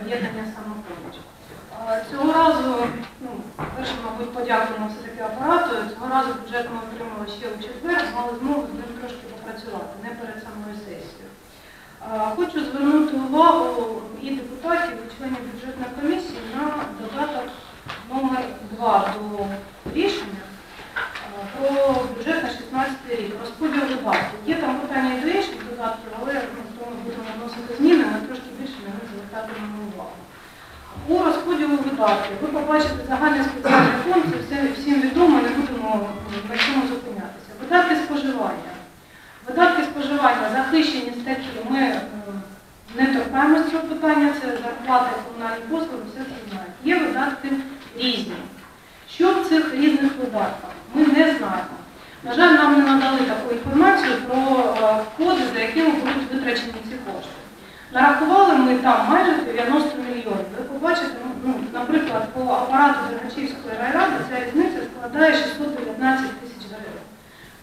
об'єднання самопоміч. Цього разу, ну, перше, мабуть, подякуємо все-таки апарату. Цього разу бюджет ми отримали ще у четвер, мали змогу з ним трошки попрацювати, не перед самою сесією. Хочу звернути увагу і депутатів, і членів бюджетної комісії на додаток номер 2 до рішення про бюджет на 16 рік, розподіл видатків. Є там питання і до інших додатків, але ну, то ми будемо вносити зміни, ми трошки більше на них звертатимемо увагу. У розподілу видатків ви побачите загальний спеціальний фонд, це всім відомо, не будемо на цьому зупинятися. Видатки споживання. Видатки споживання захищені статті, ми е, не торкаємося цього питання, це зарплати, комунальні послуги, все це знають. Є видатки різні. Що в цих різних видатках? Ми не знаємо. На жаль, нам не надали таку інформацію про е, коди, за якими будуть витрачені ці кошти. Нарахували ми там майже 90 мільйонів. Ви побачите, ну, ну, наприклад, по апарату Дергачівської райради ця різниця складає 619 тисяч гривень.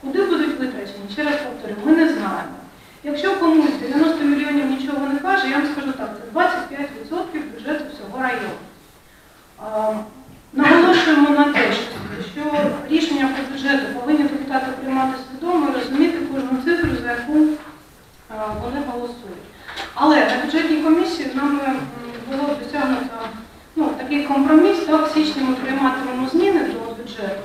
Куди будуть витрачені? Ще раз повторю, ми не знаємо. Якщо комусь 90 мільйонів нічого не каже, я вам скажу так, це 25% бюджету всього району. Наголошуємо на те, що- рішення по бюджету повинні депутати приймати свідомо і розуміти кожну цифру, за яку вони голосують. Але на бюджетній комісії нами м, було досягнуто ну, такий компроміс, так, в січні ми прийматимемо зміни до бюджету.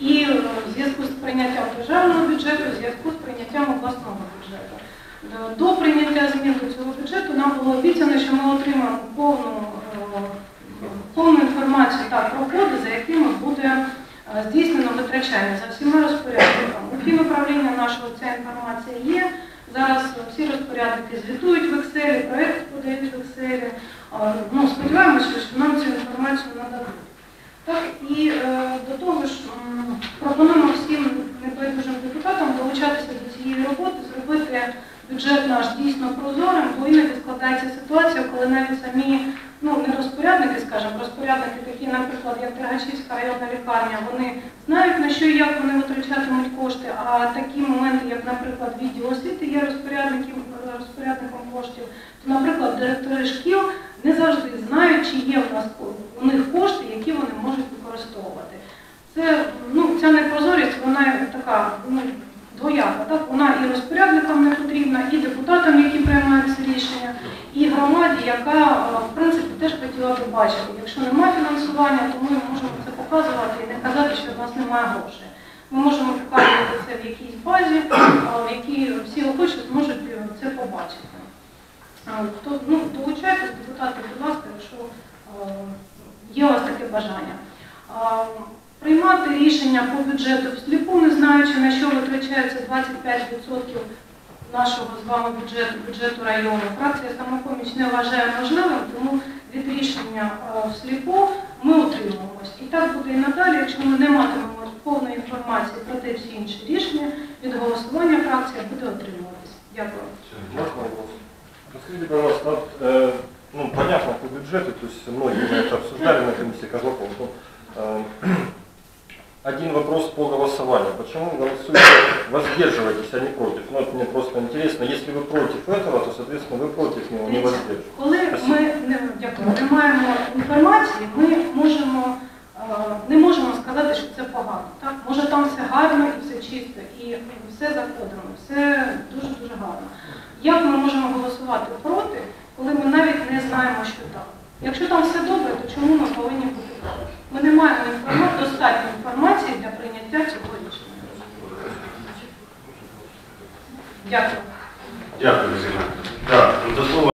І е, в зв'язку з прийняттям державного бюджету, в зв'язку з прийняттям обласного бюджету. Е, До прийняття змін до цього бюджету нам було обіцяно, що ми отримаємо повну, е, повну інформацію так, про коди, за якими буде здійснено витрачання за всіма розпорядниками. У фінуправління нашого ця інформація є. Зараз всі розпорядники звітують в Excel, проєкт подають в Excel. Ну, сподіваємося, що нам цю інформацію нададуть. Так, і е, до того ж пропонуємо всім небайдужим депутатам долучатися до цієї роботи, зробити бюджет наш дійсно прозорим, бо іноді складається ситуація, коли навіть самі ну, не розпорядники, скажімо, розпорядники, такі, наприклад, як Тергачівська районна лікарня, вони знають на що і як вони витрачатимуть кошти, а такі моменти, як, наприклад, відділ освіти є розпорядником коштів, то, наприклад, директори шкіл не завжди знають, чи є в нас у них кошти, які вони можуть використовувати. Це, ну, ця непрозорість, вона така, ну, двояка, так? Вона і розпорядникам не потрібна, і депутатам, які приймають це рішення, і громаді, яка, в принципі, теж хотіла би бачити. Якщо немає фінансування, то ми можемо це показувати і не казати, що в нас немає грошей. Ми можемо показувати це в якійсь базі, в якій всі охочі зможуть е, це побачити. А, То, ну, долучайтесь, депутати, будь ласка, якщо е, є у вас таке бажання. Приймати рішення по бюджету всліпу, не знаючи, на що витрачається 25% нашого з вами бюджету, бюджету району. Фракція самопоміч не вважає можливим, тому від рішення е, всліпу ми утримуємось. І так буде і надалі, якщо ми не матимемо повної інформації про те всі інші рішення, від голосування фракція буде отримуватись. Дякую. Можно вопрос? Расскажите, пожалуйста, вот, э, ну, понятно по бюджету, то есть многие мы это обсуждали на комиссии Козлакова. но, э, один вопрос по голосованию. Почему вы голосуете, воздерживаетесь, а не против? Ну, вот мне просто интересно, если вы против этого, то, соответственно, вы против него не воздерживаетесь. Коли ми не, дякую, не маємо інформації, ми можемо, е, не можемо сказати, що це погано. Так? Може там все гарно і все чисто, і все за кодами, все дуже-дуже гарно. Як ми можемо голосувати проти, коли ми навіть не знаємо, що там? Якщо там все добре, то чому ми повинні бути проти? Ми не маємо інформації, достатньо інформації для прийняття цього рішення. Дякую. Дякую.